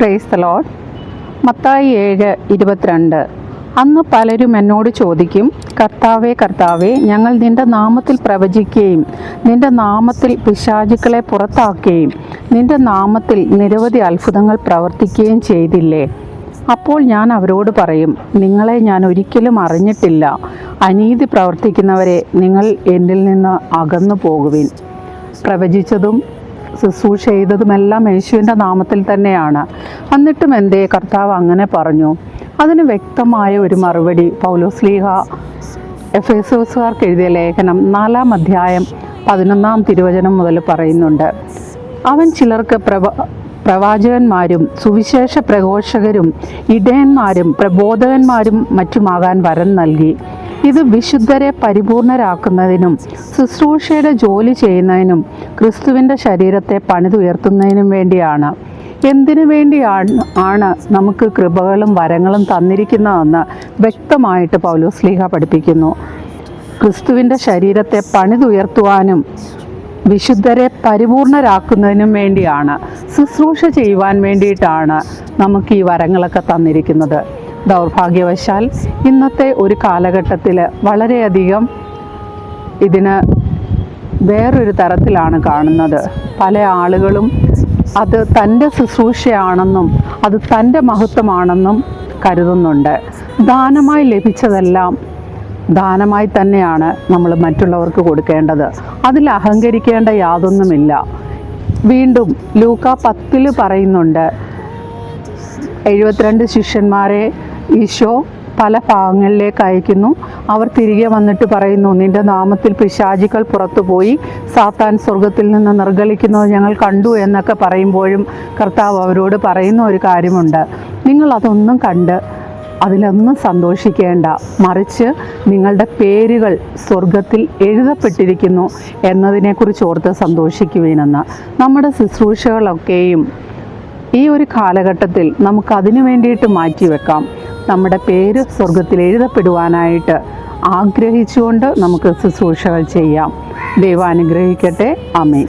Price load Mathai ഏഴ് ഇരുപത്തിരണ്ട്. അന്ന് പലരും എന്നോട് ചോദിക്കും കർത്താവേ കർത്താവേ ഞങ്ങൾ നിന്റെ നാമത്തിൽ പ്രവചിക്കുകയും നിന്റെ നാമത്തിൽ പിശാചുക്കളെ പുറത്താക്കുകയും നിന്റെ നാമത്തിൽ നിരവധി അത്ഭുതങ്ങൾ പ്രവർത്തിക്കുകയും ചെയ്തില്ലേ? അപ്പോൾ ഞാൻ അവരോട് പറയും നിങ്ങളെ ഞാൻ ഒരിക്കലും അറിഞ്ഞിട്ടില്ല. അനീതി പ്രവർത്തിക്കുന്നവരെ നിങ്ങൾ എന്നിൽ നിന്ന് അകന്നു പോകുവിൻ പ്രവചിച്ചതും ശുശ്രൂഷ ചെയ്തതുമെല്ലാം യേശുവിന്റെ നാമത്തിൽ തന്നെയാണ്. എന്നിട്ടും എന്തേ കർത്താവ് അങ്ങനെ പറഞ്ഞു. അതിന് വ്യക്തമായ ഒരു മറുപടി പൗലോസ്ലീഹ എഫ് എസുകാർക്ക് എഴുതിയ ലേഖനം നാലാം അധ്യായം പതിനൊന്നാം തിരുവചനം മുതൽ പറയുന്നുണ്ട്. അവൻ ചിലർക്ക് പ്രവ പ്രവാചകന്മാരും സുവിശേഷ പ്രഘോഷകരും ഇടയന്മാരും പ്രബോധകന്മാരും മറ്റുമാകാൻ വരം നൽകി. ഇത് വിശുദ്ധരെ പരിപൂർണരാക്കുന്നതിനും ശുശ്രൂഷയുടെ ജോലി ചെയ്യുന്നതിനും ക്രിസ്തുവിന്റെ ശരീരത്തെ പണിതുയർത്തുന്നതിനും വേണ്ടിയാണ്. എന്തിനു വേണ്ടിയാണ് ആണ് നമുക്ക് കൃപകളും വരങ്ങളും തന്നിരിക്കുന്നതെന്ന് വ്യക്തമായിട്ട് പൗലോസ്ലീഹ പഠിപ്പിക്കുന്നു. ക്രിസ്തുവിന്റെ ശരീരത്തെ പണിതുയർത്തുവാനും വിശുദ്ധരെ പരിപൂർണരാക്കുന്നതിനും വേണ്ടിയാണ്. ശുശ്രൂഷ ചെയ്യുവാൻ വേണ്ടിയിട്ടാണ് നമുക്ക് ഈ വരങ്ങളൊക്കെ തന്നിരിക്കുന്നത്. ദൗർഭാഗ്യവശാൽ ഇന്നത്തെ ഒരു കാലഘട്ടത്തിൽ വളരെയധികം ഇതിന് വേറൊരു തരത്തിലാണ് കാണുന്നത്. പല ആളുകളും അത് തന്റെ ശുശ്രൂഷയാണെന്നും അത് തന്റെ മഹത്വമാണെന്നും കരുതുന്നുണ്ട്. ദാനമായി ലഭിച്ചതെല്ലാം ദാനമായി തന്നെയാണ് നമ്മൾ മറ്റുള്ളവർക്ക് കൊടുക്കേണ്ടത്. അതിൽ അഹങ്കരിക്കേണ്ട യാതൊന്നുമില്ല. വീണ്ടും ലൂക്ക പത്തിൽ പറയുന്നുണ്ട് എഴുപത്തിരണ്ട് ശിഷ്യന്മാരെ ഈശോ പല ഭാഗങ്ങളിലേക്ക് അയക്കുന്നു. അവർ തിരികെ വന്നിട്ട് പറയുന്നു നിന്റെ നാമത്തിൽ പിശാചികൾ പുറത്തുപോയി സാത്താൻ സ്വർഗത്തിൽ നിന്ന് നിർഗളിക്കുന്നത് ഞങ്ങൾ കണ്ടു എന്നൊക്കെ പറയുമ്പോഴും കർത്താവ് അവരോട് പറയുന്ന ഒരു കാര്യമുണ്ട്. നിങ്ങൾ അതൊന്നും കണ്ട് അതിലൊന്നും സന്തോഷിക്കേണ്ട. മറിച്ച് നിങ്ങളുടെ പേരുകൾ സ്വർഗത്തിൽ എഴുതപ്പെട്ടിരിക്കുന്നു എന്നതിനെക്കുറിച്ച് ഓർത്ത് സന്തോഷിക്കുവാനെന്ന് നമ്മുടെ ശുശ്രൂഷകളൊക്കെയും ഈ ഒരു കാലഘട്ടത്തിൽ നമുക്ക് അതിനു വേണ്ടിയിട്ട് മാറ്റിവെക്കാം. നമ്മുടെ പേര് സ്വർഗത്തിൽ എഴുതപ്പെടുവാനായിട്ട് ആഗ്രഹിച്ചുകൊണ്ട് നമുക്ക് ശുശ്രൂഷകൾ ചെയ്യാം. ദൈവം അനുഗ്രഹിക്കട്ടെ. അമേ